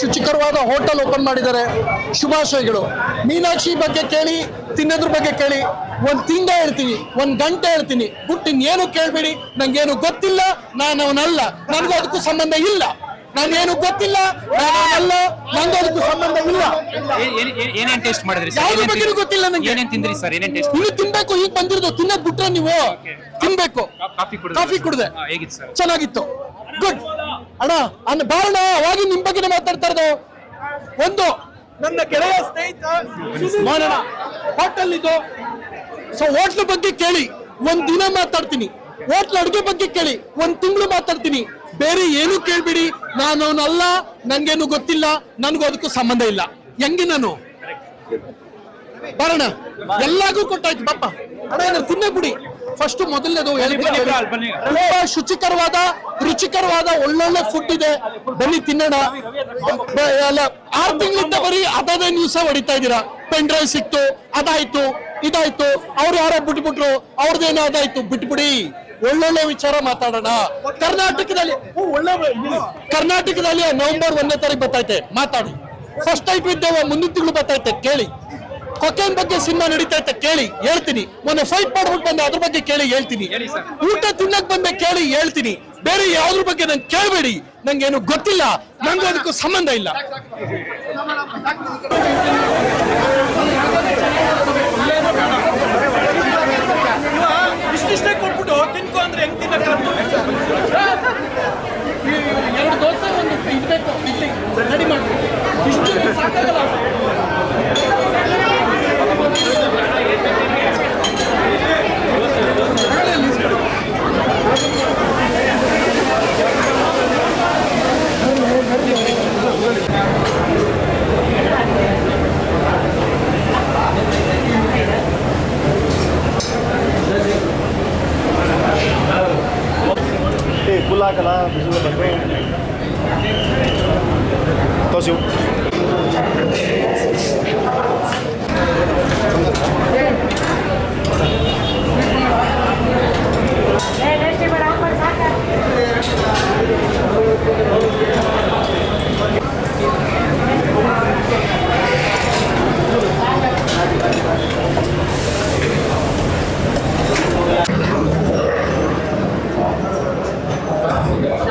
ಶುಚಿಕರವಾದ hotel open ಮಾಡಿದ್ದಾರೆ. ಶುಭಾಶಯಗಳು. ಮೀನಾಕ್ಷಿ ಬಗ್ಗೆ ಕೇಳಿ ತಿನ್ನೋದ್ರ ಬಗ್ಗೆ ಕೇಳಿ. ಒಂದ್ ತಿಂಗ ಹೇಳ್ತೀನಿ ಒಂದ್ ಗಂಟೆ ಹೇಳ್ತೀನಿ. ಬಿಟ್ಟು ಇನ್ನೇನು ಕೇಳ್ಬೇಡಿ ನಂಗೇನು ಗೊತ್ತಿಲ್ಲ ನಾನು ಅವನಲ್ಲ. ನನಗೂ ಅದಕ್ಕೂ ಸಂಬಂಧ ಇಲ್ಲ. ನಾನೇನು ಗೊತ್ತಿಲ್ಲ ನಾನು ನಂದು ಅದಕ್ಕೂ ಸಂಬಂಧ ಇಲ್ಲ. ಏನ್- ಏನ್- ಏನ್- ಏನೇನ್ ಟೇಸ್ಟ್ ಮಾಡಿದ್ರಿ ಯಾವ್ದ್ರ ಬಗ್ಗೆನೂ ಗೊತ್ತಿಲ್ಲ ನಂಗೆ. ಏನೇನ್ ತಿಂದ್ರಿ ಸರ್? ಏನೇನ್ ಟೇಸ್ಟ್ ಇನ್ನು ತಿನ್ಬೇಕು ಈಗ ಬಂದಿರೋದು ತಿನ್ನೋದ್ ಬಿಟ್ರೆ ನೀವು ತಿನ್ಬೇಕು. ಕಾಫಿ ಕುಡ್ದೆ ಚೆನ್ನಾಗಿತ್ತು. ಗುಡ್ ಅಣ್ಣ ಅಣ್ಣ ಬಾರಣ ಅವಾಗಿ ನಿಮ್ ಬಗ್ಗೆನೇ ಮಾತಾಡ್ತಾ ಇರೋದು. ಒಂದು, ನನ್ನ ಗೆಳೆಯ ಸ್ನೇಹಿತ ಹೋಟೆಲ್ ಇದು. ಸೊ ಹೋಟ್ಲ್ ಬಗ್ಗೆ ಕೇಳಿ, ಒಂದ್ ದಿನ ಮಾತಾಡ್ತೀನಿ. ಹೋಟ್ಲ್ ಅಡುಗೆ ಬಗ್ಗೆ ಕೇಳಿ, ಒಂದ್ ತಿಂಗಳು ಮಾತಾಡ್ತೀನಿ. ಬೇರೆ ಏನು ಕೇಳ್ಬಿಡಿ. ನಾನು ಅವನಲ್ಲ ನನ್ಗೇನು ಗೊತ್ತಿಲ್ಲ, ನನ್ಗೂ ಅದಕ್ಕೂ ಸಂಬಂಧ ಇಲ್ಲ. ಹೆಂಗೆ ನಾನು? ಬರೋಣ ಎಲ್ಲಾಗೂ ಕೊಟ್ಟಾಯ್ತು ಪಾಪ ಅಣ್ಣ, ಏನಾದ್ರು ತಿನ್ನೇ ಬಿಡಿ. ಫಸ್ಟ್ ಮೊದಲನೇದು. ತುಂಬಾ ಶುಚಿಕರವಾದ ರುಚಿಕರವಾದ ಒಳ್ಳೊಳ್ಳೆ ಫುಡ್ ಇದೆ. ಬನ್ನಿ ತಿನ್ನೋಣ. ಆರು ತಿಂಗಳಿಂದ ಬರೀ ಅದೇ ಸಹ ಹೊಡಿತಾ ಇದ್ದೀರಾ. ಪೆನ್ ಡ್ರೈವ್ ಸಿಕ್ತು ಅದಾಯ್ತು ಇದಾಯ್ತು. ಅವ್ರು ಯಾರೋ ಬಿಟ್ಬಿಟ್ರು ಅವ್ರದ್ದೇನೋ ಅದಾಯ್ತು. ಬಿಟ್ಬಿಡಿ. ಒಳ್ಳೊಳ್ಳೆ ವಿಚಾರ ಮಾತಾಡೋಣ. ಕರ್ನಾಟಕದಲ್ಲಿ ಒಳ್ಳೆ ಕರ್ನಾಟಕದಲ್ಲಿ ನವೆಂಬರ್ ಒಂದನೇ ತಾರೀಕು ಬರ್ತೈತೆ ಮಾತಾಡಿ. ಫಸ್ಟ್ ಟೈಪ್ ಇದ್ದೇವೆ ಮುಂದಿನ ತಿಂಗಳು ಬರ್ತೈತೆ ಕೇಳಿ. ಕೊಕೇನ್ ಬಗ್ಗೆ ಸಿನಿಮಾ ನಡೀತೈತೆ ಕೇಳಿ ಹೇಳ್ತೀನಿ. ಮೊನ್ನೆ ಫೈಟ್ ಮಾಡ್ಬಿಟ್ಟು ಬಂದೆ ಅದ್ರ ಬಗ್ಗೆ ಕೇಳಿ ಹೇಳ್ತೀನಿ. ಊಟ ತಿನ್ನಕ್ ಬಂದೆ ಕೇಳಿ ಹೇಳ್ತೀನಿ. ಬೇರೆ ಯಾವ್ದ್ರ ಬಗ್ಗೆ ನಂಗೆ ಕೇಳಬೇಡಿ. ನಂಗೆ ಏನು ಗೊತ್ತಿಲ್ಲ. ನಂಗೆ ಅದಕ್ಕೂ ಸಂಬಂಧ ಇಲ್ಲ. laga lá, bezula bacana. Tá Tô junto.